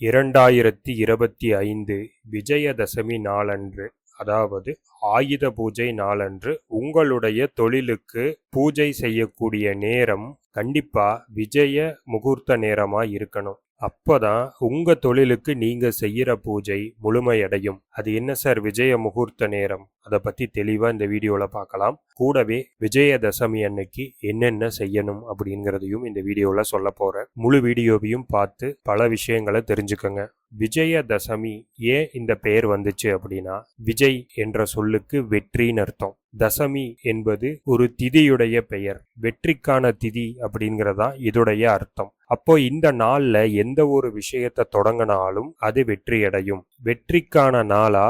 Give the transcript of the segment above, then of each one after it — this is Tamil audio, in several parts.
இரண்டாயிரத்தி இருபத்தி ஐந்து விஜயதசமி நாளன்று அதாவது ஆயுத பூஜை நாளன்று உங்களுடைய தொழிலுக்கு பூஜை செய்யக்கூடிய நேரம் கண்டிப்பா விஜய முகூர்த்த நேரமாக இருக்கணும். அப்போதான் உங்க தொழிலுக்கு நீங்க செய்யற பூஜை முழுமையடையும். அது என்ன சார் விஜய முகூர்த்த நேரம்? அதை பத்தி தெளிவா இந்த வீடியோல பார்க்கலாம் கூடவே விஜயதசமி அன்னைக்கு என்னென்ன செய்யணும் அப்படிங்கிறதையும் இந்த வீடியோல சொல்ல போறேன். முழு வீடியோவையும் பார்த்து பல விஷயங்களை தெரிஞ்சுக்கோங்க. விஜயதசமி ஏன் இந்த பெயர் வந்துச்சு அப்படின்னா விஜய் என்ற சொல்லுக்கு வெற்றின்னு அர்த்தம். தசமி என்பது ஒரு திதியுடைய பெயர். வெற்றிக்கான திதி அப்படிங்கிறதா இதோடைய அர்த்தம். அப்போ இந்த நாள்ல எந்த ஒரு விஷயத்தை தொடங்கினாலும் அது வெற்றியடையும். வெற்றிக்கான நாளா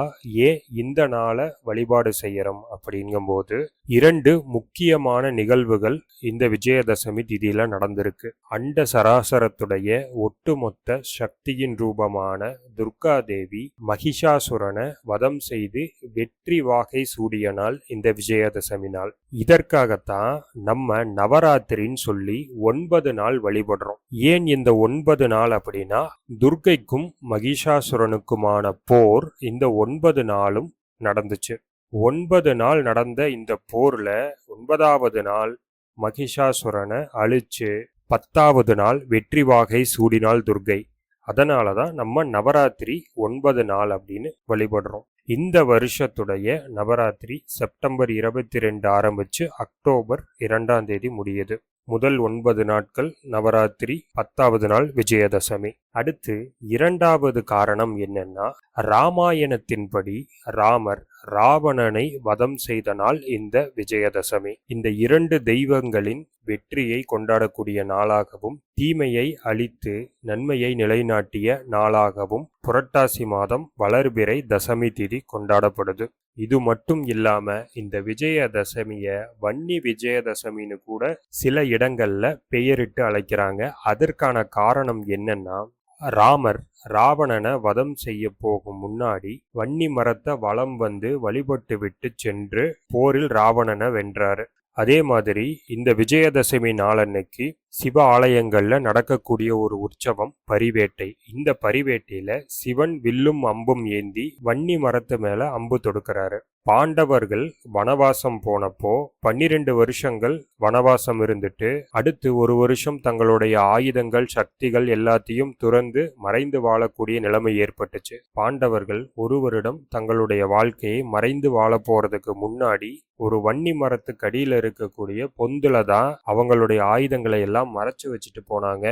ஏன் இந்த நாளை வழிபாடு செய்யறோம் அப்படிங்கும்போது இரண்டு முக்கியமான நிகழ்வுகள் இந்த விஜயதசமி திதியில நடந்திருக்கு. அண்ட சராசரத்துடைய ஒட்டுமொத்த சக்தியின் ரூபமான துர்கா தேவி மகிஷாசுரனை வதம் செய்து வெற்றி வாகை சூடிய நாள் இந்த விஜயதசமி நாள். இதற்காகத்தான் நம்ம நவராத்திரின்னு சொல்லி ஒன்பது நாள் வழிபடுறோம். ஏன் இந்த ஒன்பது நாள் அப்படின்னா துர்க்கைக்கும் மகிஷாசுரனுக்குமான போர் இந்த ஒன்பது நாளும் நடந்துச்சு. ஒன்பது நாள் நடந்த இந்த போர்ல ஒன்பதாவது நாள் மகிஷாசுரனை அழிச்சு பத்தாவது நாள் வெற்றி வாகை சூடினாள் துர்கை அதனால தான் நம்ம நவராத்திரி ஒன்பது நாள் அப்படின்னு வழிபடுறோம். இந்த வருஷத்துடைய நவராத்திரி செப்டம்பர் இருபத்தி ரெண்டு ஆரம்பிச்சு அக்டோபர் இரண்டாம் தேதி முடியுது. முதல் ஒன்பது நாட்கள் நவராத்திரி பத்தாவது நாள் விஜயதசமி. அடுத்து இரண்டாவது காரணம் என்னன்னா ராமாயணத்தின்படி ராமர் ராவணனை வதம் செய்த நாள் இந்த விஜயதசமி. இந்த இரண்டு தெய்வங்களின் வெற்றியை கொண்டாடக்கூடிய நாளாகவும் தீமையை அழித்து நன்மையை நிலைநாட்டிய நாளாகவும் புரட்டாசி மாதம் வளர்பிறை தசமி திதி கொண்டாடப்படுது. இது மட்டும் இல்லாம இந்த விஜயதசமிய வன்னி விஜயதசமின்னு கூட சில இடங்கள்ல பெயரிட்டு அழைக்கிறாங்க. அதற்கான காரணம் என்னன்னா ராமர் ராவணனை வதம் செய்ய போகும் முன்னாடி வன்னி மரத்தை வலம் வந்து வழிபட்டு விட்டு சென்று போரில் ராவணனை வென்றாரு. அதே மாதிரி இந்த விஜயதசமி நாளன்னைக்கு சிவ ஆலயங்களில் நடக்கக்கூடிய ஒரு உற்சவம் பரிவேட்டை. இந்த பரிவேட்டையில சிவன் வில்லும் அம்பும் ஏந்தி வன்னி மரத்து மேல அம்பு தொடுக்கிறாரு. பாண்டவர்கள் வனவாசம் போனப்போ பன்னிரெண்டு வருஷங்கள் வனவாசம் இருந்துட்டு அடுத்து ஒரு வருஷம் தங்களுடைய ஆயுதங்கள் சக்திகள் எல்லாத்தையும் துறந்து மறைந்து வாழக்கூடிய நிலைமை ஏற்பட்டுச்சு. பாண்டவர்கள் ஒரு வருடம் தங்களுடைய வாழ்க்கையை மறைந்து வாழ போறதுக்கு முன்னாடி ஒரு வன்னி மரத்துக்கு அடியில் இருக்கக்கூடிய பொந்துல தான் அவங்களுடைய ஆயுதங்களை எல்லாம் மறைச்சு வச்சுட்டு போனாங்க.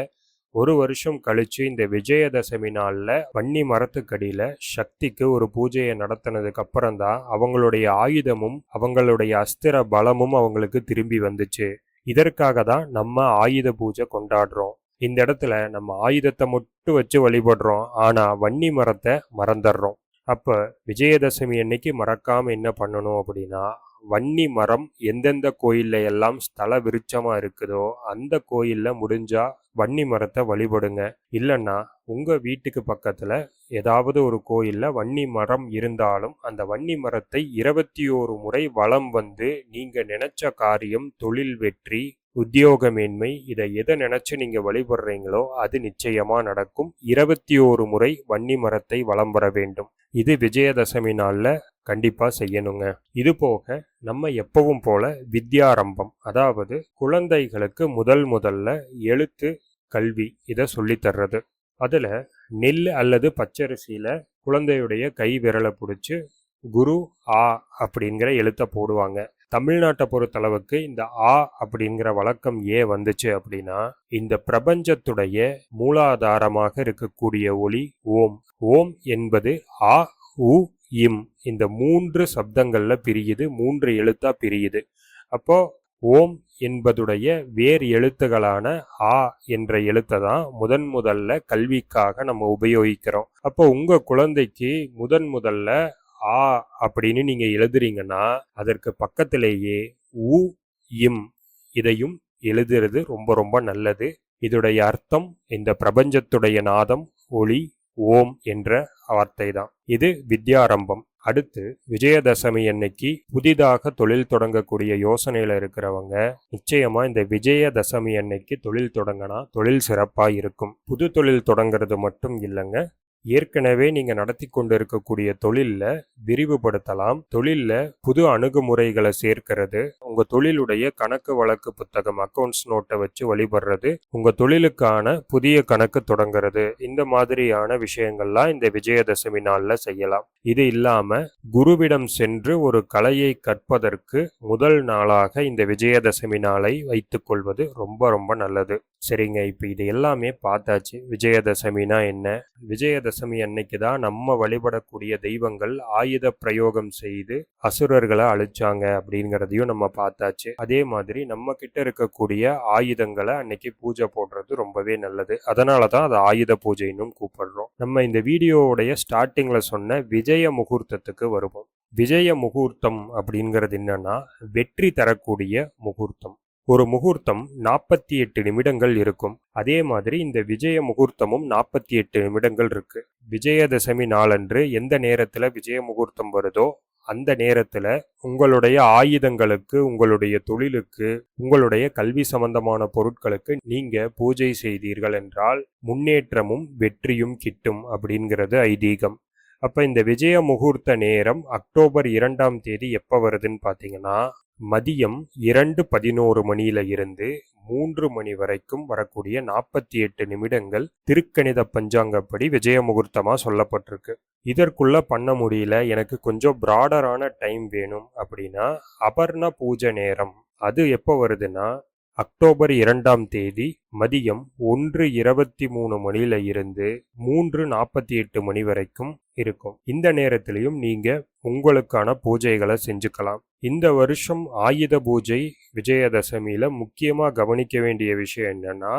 ஒரு வருஷம் கழிச்சு இந்த விஜயதசமி நாளில் வன்னி மரத்துக்கடியில் சக்திக்கு ஒரு பூஜையை நடத்தினதுக்கு அப்புறம் தான் அவங்களுடைய ஆயுதமும் அவங்களுடைய அஸ்திர பலமும் அவங்களுக்கு திரும்பி வந்துச்சு. இதற்காக தான் நம்ம ஆயுத பூஜை கொண்டாடுறோம். இந்த இடத்துல நம்ம ஆயுதத்தை மட்டும் வச்சு வழிபடுறோம். ஆனால் வன்னி மரத்தை மறந்துடுறோம். அப்போ விஜயதசமி அன்னைக்கு மறக்காமல் என்ன பண்ணணும் அப்படின்னா வன்னி மரம் எந்தெந்த கோயில்ல எல்லாம் ஸ்தல விருட்சமா இருக்குதோ அந்த கோயில்ல முடிஞ்சா வன்னி மரத்தை வழிபடுங்க. இல்லைன்னா உங்க வீட்டுக்கு பக்கத்துல ஏதாவது ஒரு கோயில்ல வன்னி மரம் இருந்தாலும் அந்த வன்னி மரத்தை இருபத்தி ஓரு முறை வளம் வந்து நீங்க நினைச்ச காரியம் தொழில் வெற்றி உத்தியோகமேன்மை இதை எதை நினைச்சு நீங்க வழிபடுறீங்களோ அது நிச்சயமா நடக்கும். இருபத்தி ஓரு முறை வன்னி மரத்தை வலம் வர வேண்டும். இது விஜயதசமி நாளில் கண்டிப்பாக செய்யணுங்க. இது போக நம்ம எப்பவும் போல வித்யாரம்பம் அதாவது குழந்தைகளுக்கு முதல் முதல்ல எழுத்து கல்வி இதை சொல்லித் தர்றது. நெல் அல்லது பச்சரிசியில் குழந்தையுடைய கை விரலை பிடிச்சி குரு ஆ அப்படிங்கிற எழுத்தை போடுவாங்க. தமிழ்நாட்டை பொறுத்தளவுக்கு இந்த ஆ அப்படிங்கிற வழக்கம் ஏன் வந்துச்சு அப்படின்னா இந்த பிரபஞ்சத்துடைய மூலாதாரமாக இருக்கக்கூடிய ஒளி ஓம். ஓம் என்பது ஆ உ இம் இந்த மூன்று சப்தங்களில் பிரியுது மூன்று எழுத்தாக பிரியுது. அப்போ ஓம் என்பதுடைய வேறு எழுத்துகளான ஆ என்ற எழுத்தை தான் முதன் முதல்ல கல்விக்காக நம்ம உபயோகிக்கிறோம். அப்போ உங்கள் குழந்தைக்கு முதன் முதல்ல ஆ அப்படின்னு நீங்கள் எழுதுறீங்கன்னா அதற்கு பக்கத்திலேயே உ இம் இதையும் எழுதுறது ரொம்ப ரொம்ப நல்லது. இதோடைய அர்த்தம் இந்த பிரபஞ்சத்துடைய நாதம் ஒளி ஓம் என்ற வார்த்தை தான் இது வித்யாரம்பம். அடுத்து விஜயதசமி அன்னைக்கு புதிதாக தொழில் தொடங்கக்கூடிய யோசனையில இருக்கிறவங்க நிச்சயமா இந்த விஜயதசமி அன்னைக்கு தொழில் தொடங்கினா தொழில் சிறப்பா இருக்கும். புது தொழில் தொடங்குறது மட்டும் இல்லைங்க ஏற்கனவே நீங்க நடத்தி கொண்டு இருக்கக்கூடிய விரிவுபடுத்தலாம். தொழிலில் புது அணுகுமுறைகளை சேர்க்கிறது. உங்க தொழிலுடைய கணக்கு வழக்கு புத்தகம் அக்கவுண்ட்ஸ் நோட்டை வச்சு வழிபடுறது. உங்க தொழிலுக்கான புதிய கணக்கு தொடங்குறது. இந்த மாதிரியான விஷயங்கள்லாம் இந்த விஜயதசமி நாள்ல செய்யலாம். இது இல்லாம குருவிடம் சென்று ஒரு கலையை கற்பதற்கு முதல் நாளாக இந்த விஜயதசமி நாளை வைத்துக் கொள்வது ரொம்ப ரொம்ப நல்லது. சரிங்க இப்போ இது எல்லாமே பார்த்தாச்சு. விஜயதசமினா என்ன? விஜயதசமி அன்னைக்கு தான் நம்ம வழிபடக்கூடிய தெய்வங்கள் ஆயுத பிரயோகம் செய்து அசுரர்களை அழிச்சாங்க அப்படிங்கிறதையும் நம்ம பார்த்தாச்சு. அதே மாதிரி நம்ம கிட்ட இருக்கக்கூடிய ஆயுதங்களை அன்னைக்கு பூஜை போடுறது ரொம்பவே நல்லது. அதனால தான் அதை ஆயுத பூஜைன்னு கூப்பிடுறோம். நம்ம இந்த வீடியோவுடைய ஸ்டார்டிங்ல சொன்ன விஜய முகூர்த்தத்துக்கு வருவோம். விஜய முகூர்த்தம் அப்படிங்கிறது என்னன்னா வெற்றி தரக்கூடிய முகூர்த்தம். ஒரு முகூர்த்தம் நாற்பத்தி எட்டு நிமிடங்கள் இருக்கும். அதே மாதிரி இந்த விஜய முகூர்த்தமும் நாற்பத்தி எட்டு நிமிடங்கள் இருக்கு. விஜயதசமி நாளன்று எந்த நேரத்துல விஜய முகூர்த்தம் வருதோ அந்த நேரத்துல உங்களுடைய ஆயுதங்களுக்கு உங்களுடைய தொழிலுக்கு உங்களுடைய கல்வி சம்பந்தமான பொருட்களுக்கு நீங்க பூஜை செய்தீர்கள் என்றால் முன்னேற்றமும் வெற்றியும் கிட்டும் அப்படிங்கிறது ஐதீகம். அப்ப இந்த விஜய முகூர்த்த நேரம் அக்டோபர் இரண்டாம் தேதி எப்ப வருதுன்னு பாத்தீங்கன்னா மதியம் இரண்டு பதினோரு மணியில இருந்து மூன்று மணி வரைக்கும் வரக்கூடிய நாற்பத்தி எட்டு நிமிடங்கள் திருக்கணித பஞ்சாங்கப்படி விஜய முகூர்த்தமா சொல்லப்பட்டிருக்கு. இதற்குள்ள பண்ண முடியல எனக்கு கொஞ்சம் பிராடரான டைம் வேணும் அப்படின்னா அபர்ண பூஜை நேரம். அது எப்போ வருதுன்னா அக்டோபர் இரண்டாம் தேதி மதியம் ஒன்று இருபத்தி மூணு மணியில இருந்து மூன்று நாற்பத்தி எட்டு மணி வரைக்கும் இருக்கும். இந்த நேரத்திலையும் நீங்க உங்களுக்கான பூஜைகளை செஞ்சுக்கலாம். இந்த வருஷம் ஆயுத பூஜை விஜயதசமியில முக்கியமா கவனிக்க வேண்டிய விஷயம் என்னன்னா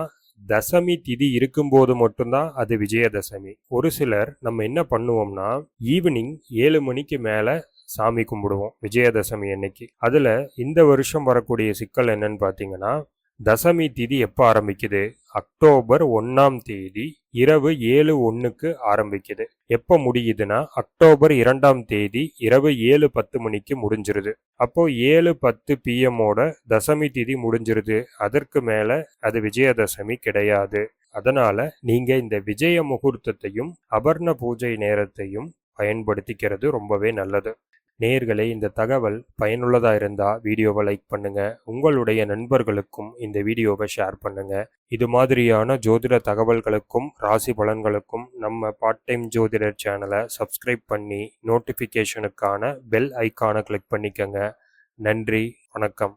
தசமி திதி இருக்கும்போது மட்டும்தான் அது விஜயதசமி. ஒரு சிலர் நம்ம என்ன பண்ணுவோம்னா ஈவினிங் ஏழு மணிக்கு மேலே சாமி கும்பிடுவோம் விஜயதசமி அன்னைக்கு. அதில் இந்த வருஷம் வரக்கூடிய சிக்கல் என்னன்னு பார்த்தீங்கன்னா தசமி திதி எப்போ ஆரம்பிக்குது? அக்டோபர் ஒன்றாம் தேதி இரவு ஏழு ஒன்றுக்கு ஆரம்பிக்குது. எப்போ முடியுதுன்னா அக்டோபர் இரண்டாம் தேதி இரவு ஏழு பத்து மணிக்கு முடிஞ்சிருது. அப்போ ஏழு பத்து பிஎம்மோட தசமி திதி முடிஞ்சிருது. அதற்கு மேலே அது விஜயதசமி கிடையாது. அதனால நீங்க இந்த விஜய முகூர்த்தத்தையும் அபர்ண பூஜை நேரத்தையும் பயன்படுத்திக்கிறது ரொம்பவே நல்லது. நேர்களே இந்த தகவல் பயனுள்ளதாக இருந்தால் வீடியோவை லைக் பண்ணுங்கள் உங்களுடைய நண்பர்களுக்கும் இந்த வீடியோவை ஷேர் பண்ணுங்கள் இது மாதிரியான ஜோதிட தகவல்களுக்கும் ராசி பலன்களுக்கும் நம்ம பார்ட் டைம் ஜோதிடர் சேனலை சப்ஸ்கிரைப் பண்ணி நோட்டிஃபிகேஷனுக்கான பெல் ஐக்கானை கிளிக் பண்ணிக்கங்க. நன்றி வணக்கம்.